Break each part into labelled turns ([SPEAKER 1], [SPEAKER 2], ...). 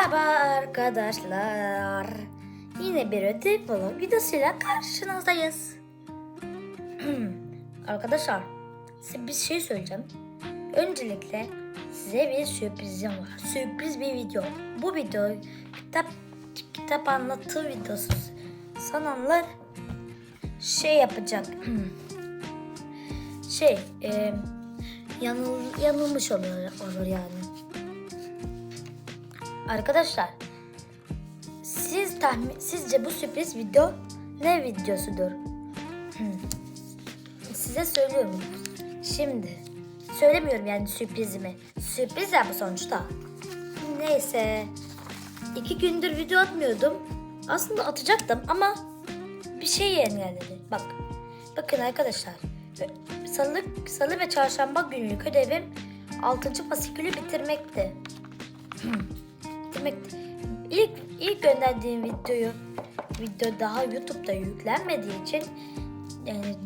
[SPEAKER 1] Merhaba arkadaşlar. Yine bir ödev vlog videosuyla karşınızdayız. arkadaşlar size bir şey söyleyeceğim. Öncelikle size bir sürprizim var. Sürpriz bir video. Bu video kitap kitap anlatı videosu sananlar şey yapacak. şey e, yanıl, yanılmış olur, olur yani. Arkadaşlar siz tahmin sizce bu sürpriz video ne videosudur? Hmm. Size söylüyorum. Şimdi söylemiyorum yani sürprizimi. Sürpriz ya bu sonuçta. Neyse. iki gündür video atmıyordum. Aslında atacaktım ama bir şey engelledi. Bak. Bakın arkadaşlar. Salı, salı ve çarşamba günlük ödevim 6. fasikülü bitirmekti. Demek ilk ilk gönderdiğim videoyu video daha YouTube'da yüklenmediği için yani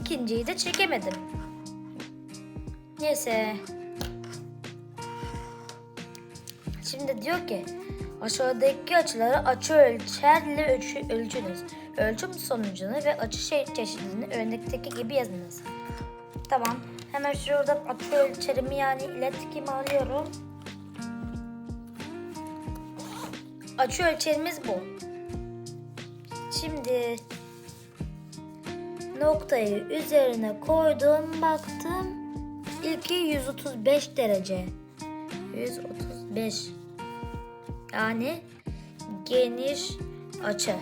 [SPEAKER 1] ikinciyi de çekemedim. Neyse. Şimdi diyor ki aşağıdaki açıları açı ölçerle ölçü, ölçünüz. Ölçüm sonucunu ve açı şey çeşidini örnekteki gibi yazınız. Tamam. Hemen şuradan açı ölçerimi yani iletkim alıyorum. Açı ölçerimiz bu. Şimdi noktayı üzerine koydum baktım. İlki 135 derece. 135. Yani geniş açı.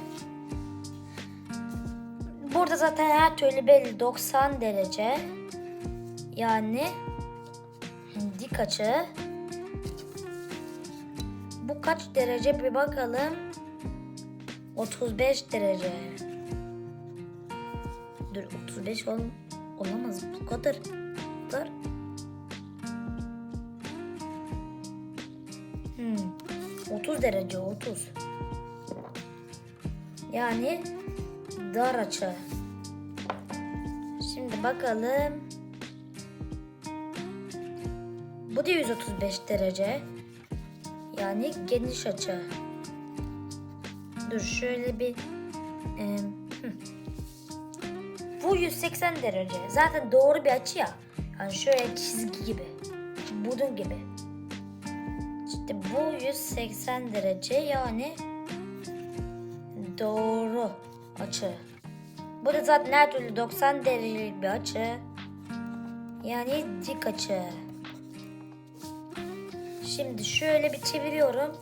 [SPEAKER 1] Burada zaten her türlü belli 90 derece. Yani dik açı. Bu kaç derece bir bakalım. 35 derece. Dur 35 ol olamaz bu kadar. Bu kadar. Hmm, 30 derece 30. Yani dar açı. Şimdi bakalım. Bu da 135 derece. Yani geniş açı. Dur şöyle bir e, bu 180 derece. Zaten doğru bir açı ya. Yani şöyle çizgi gibi. Bunun gibi. İşte bu 180 derece yani doğru açı. Bu da zaten her türlü 90 derecelik bir açı. Yani dik açı. Şimdi şöyle bir çeviriyorum.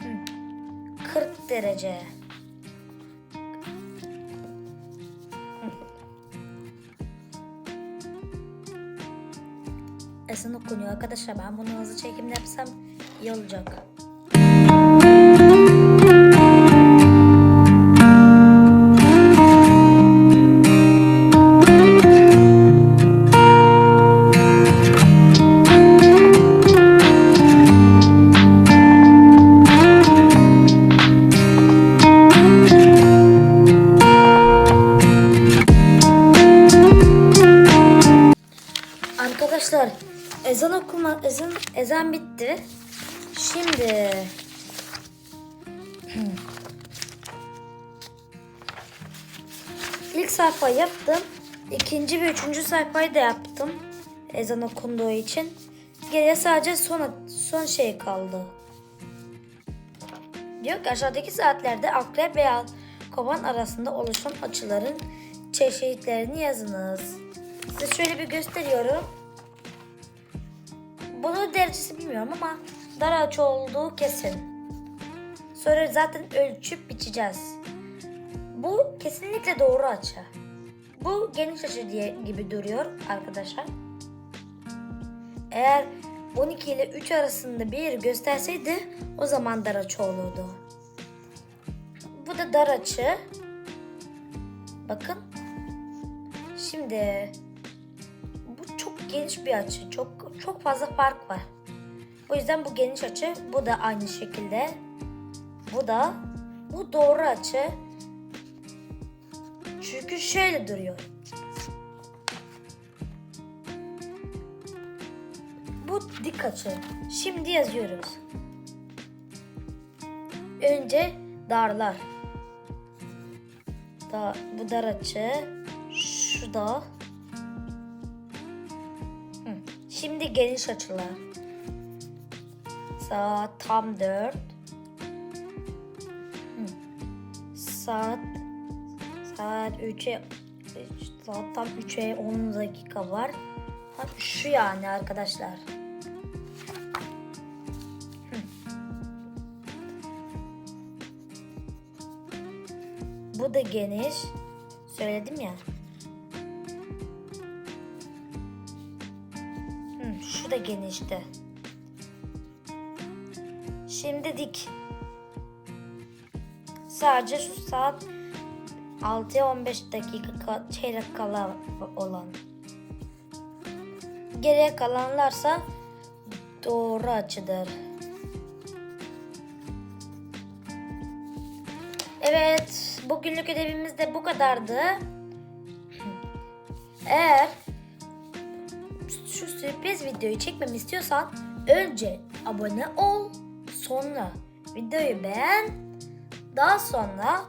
[SPEAKER 1] Hı. 40 derece. Hı. Ezan okunuyor arkadaşlar. Ben bunu hızlı çekimde yapsam iyi olacak. Arkadaşlar ezan okuma ezan ezan bitti. Şimdi ilk sayfa yaptım. İkinci ve üçüncü sayfayı da yaptım. Ezan okunduğu için. Geriye sadece son son şey kaldı. Diyor ki aşağıdaki saatlerde akrep veya kovan arasında oluşan açıların çeşitlerini yazınız. Size şöyle bir gösteriyorum. Bunu derecesi bilmiyorum ama dar açı olduğu kesin. Sonra zaten ölçüp biçeceğiz. Bu kesinlikle doğru açı. Bu geniş açı diye gibi duruyor arkadaşlar. Eğer 12 ile 3 arasında bir gösterseydi o zaman dar açı olurdu. Bu da dar açı. Bakın. Şimdi bu çok geniş bir açı. Çok çok fazla fark var. O yüzden bu geniş açı. Bu da aynı şekilde. Bu da bu doğru açı. Çünkü şöyle duruyor. Bu dik açı. Şimdi yazıyoruz. Önce darlar. Da, bu dar açı. Şu da. Şimdi geniş açılar. Saat tam 4. Saat saat 3'e saat tam 3'e 10 dakika var. Şu yani arkadaşlar. Bu da geniş. Söyledim ya. Da genişti. Şimdi dik. Sadece şu saat 6'ya 15 dakika ka- çeyrek kala olan. Geriye kalanlarsa doğru açıdır. Evet, bugünlük ödevimiz de bu kadardı. Eğer şu sürpriz videoyu çekmemi istiyorsan önce abone ol, sonra videoyu beğen, daha sonra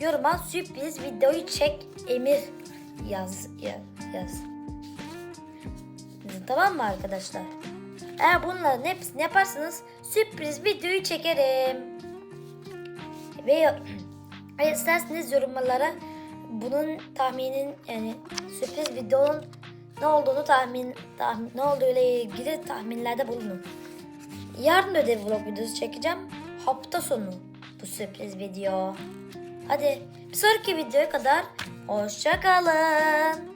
[SPEAKER 1] yoruma sürpriz videoyu çek Emir yaz ya- yaz. Tamam mı arkadaşlar? Eğer bunların hepsini yaparsanız sürpriz videoyu çekerim. Ve isterseniz yorumlara bunun tahminin yani sürpriz videonun ne olduğunu tahmin, tahmin ne olduğuyla ilgili tahminlerde bulunun. Yarın ödev vlog videosu çekeceğim. Hafta sonu bu sürpriz video. Hadi bir sonraki videoya kadar hoşça kalın.